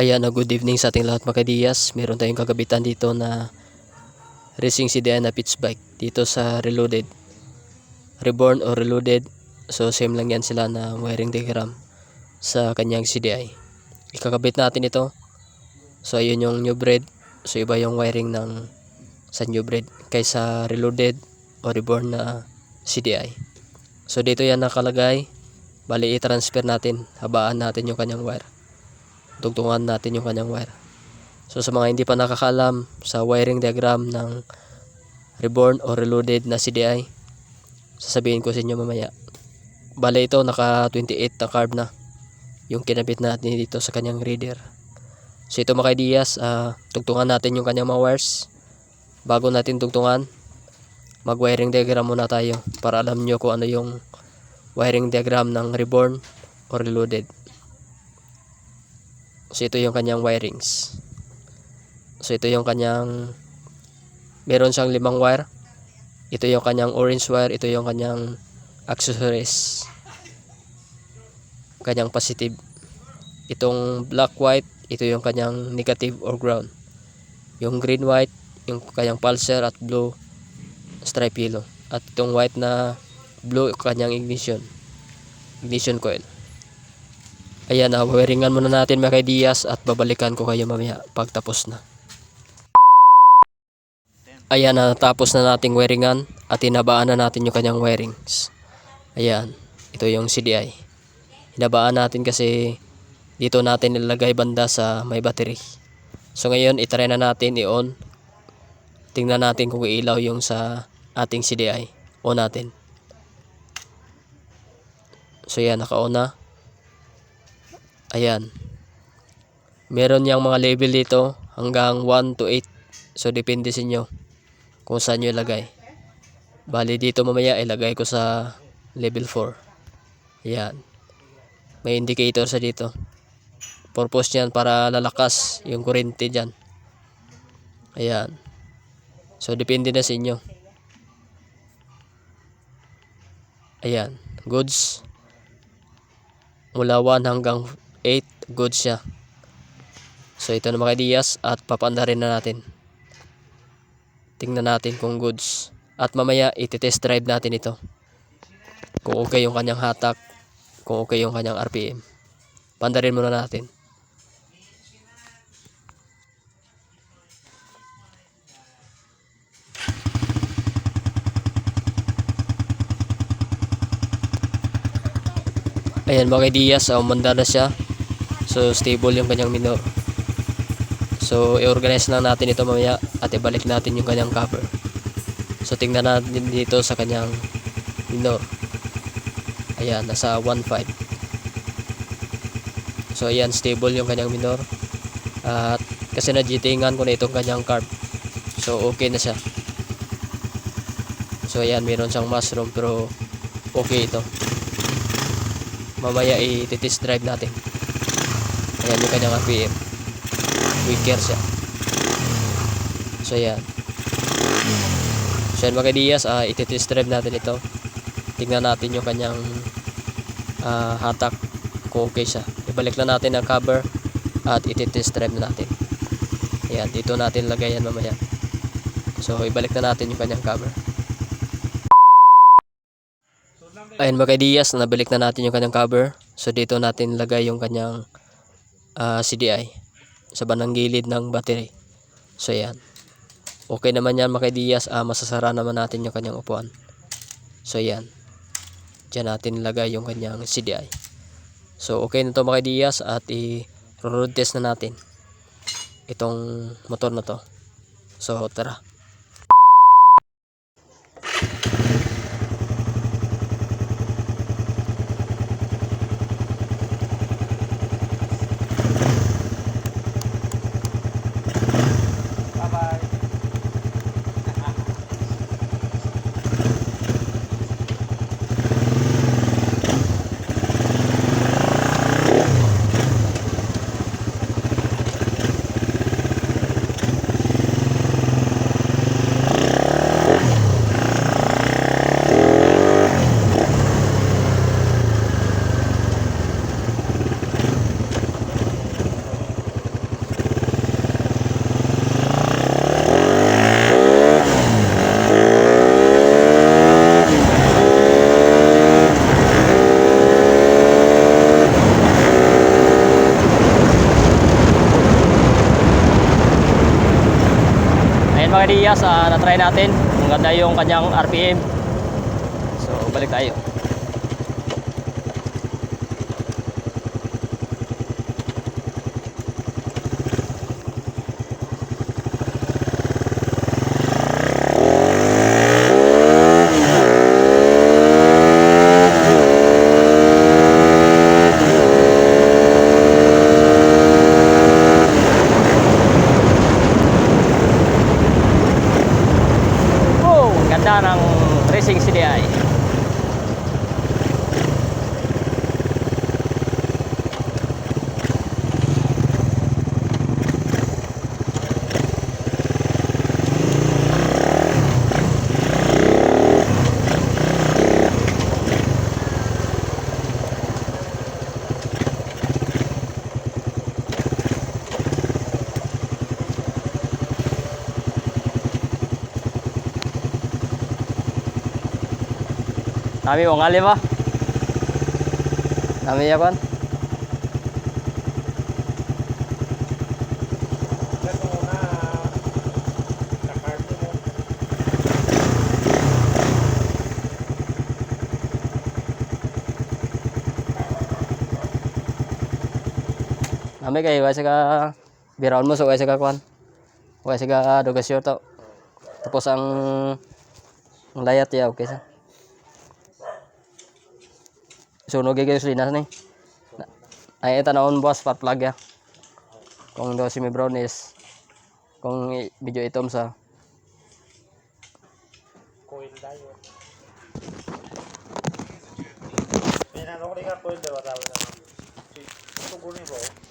Ayan, good evening sa ating lahat mga kadiyas. Meron tayong kagabitan dito na racing CDI na pitch bike dito sa Reloaded. Reborn or Reloaded. So same lang yan sila na wiring diagram sa kanyang CDI. Ikakabit natin ito. So ayun yung new bread. So iba yung wiring ng sa new bread kaysa Reloaded o Reborn na CDI. So dito yan nakalagay. Bali i-transfer natin. Habaan natin yung kanyang wire dugtungan natin yung kanyang wire. So sa mga hindi pa nakakalam sa wiring diagram ng reborn or reloaded na CDI, sasabihin ko sa inyo mamaya. Bale ito naka 28 na carb na yung kinabit natin dito sa kanyang reader. So ito mga ideas, uh, tugtungan natin yung kanyang mga wires. Bago natin tugtungan, mag-wiring diagram muna tayo para alam nyo kung ano yung wiring diagram ng reborn or reloaded. So ito yung kanyang wirings. So ito yung kanyang meron siyang limang wire. Ito yung kanyang orange wire, ito yung kanyang accessories. Kanyang positive. Itong black white, ito yung kanyang negative or ground. Yung green white, yung kanyang pulsar at blue stripe yellow. At itong white na blue, kanyang ignition. Ignition coil. Ayan, uh, wiringan muna natin mga ideas at babalikan ko kayo mamaya pagtapos na. Ayan, uh, tapos na nating wiringan at hinabaan na natin yung kanyang wirings. Ayan, ito yung CDI. Hinabaan natin kasi dito natin nilagay banda sa may battery. So ngayon, itry na natin i-on. Tingnan natin kung ilaw yung sa ating CDI. On natin. So yan, naka-on na. Ayan. Meron niyang mga level dito hanggang 1 to 8. So depende sa inyo kung saan nyo ilagay. Bali dito mamaya ilagay ko sa level 4. Ayan. May indicator sa dito. Purpose niyan para lalakas yung kurente dyan. Ayan. So depende na sa inyo. Ayan. Goods. Mula 1 hanggang 8 good siya. So ito na mga ideas at papanda rin na natin. Tingnan natin kung goods. At mamaya iti-test drive natin ito. Kung okay yung kanyang hatak, kung okay yung kanyang RPM. Panda rin muna natin. Ayan mga ideas, umanda na siya. So stable yung kanyang minor. So i-organize lang natin ito mamaya at ibalik natin yung kanyang cover. So tingnan natin dito sa kanyang minor. Ayan, nasa 1.5. So ayan, stable yung kanyang minor. At kasi na-jitingan ko na itong kanyang carb. So okay na siya. So ayan, meron siyang mushroom pero okay ito. Mamaya i-test drive natin. Ayan yung kanyang RPM. Weaker siya. So ayan. So ayan mga Diaz, uh, iti-test drive natin ito. Tingnan natin yung kanyang uh, hatak kung okay siya. Ibalik na natin ang cover at iti-test drive na natin. Ayan, dito natin lagay yan mamaya. So ibalik na natin yung kanyang cover. Ayan mga Diaz, nabalik na natin yung kanyang cover. So dito natin lagay yung kanyang uh, CDI sa banang gilid ng battery. So yan. Okay naman yan mga Diaz, uh, masasara naman natin yung kanyang upuan. So yan. Diyan natin lagay yung kanyang CDI. So okay na to mga Diaz at i-road test na natin itong motor na to. So tara. Diaz, ah, na-try natin. Ang ganda yung kanyang RPM. So, balik tayo. Dami ungali ba? Dami yakon. Dami kayo guys ka biraon mo so guys ka kwan. Guys ka dogasyo to. terpasang layat ya oke okay, sa sunog kayo sulinas ni nah, ay tanawon boss fat plug ya. Kung daw si mi brownies kung video itom sa. Coil diode. Mira, no diga coil de verdad. Sí, tú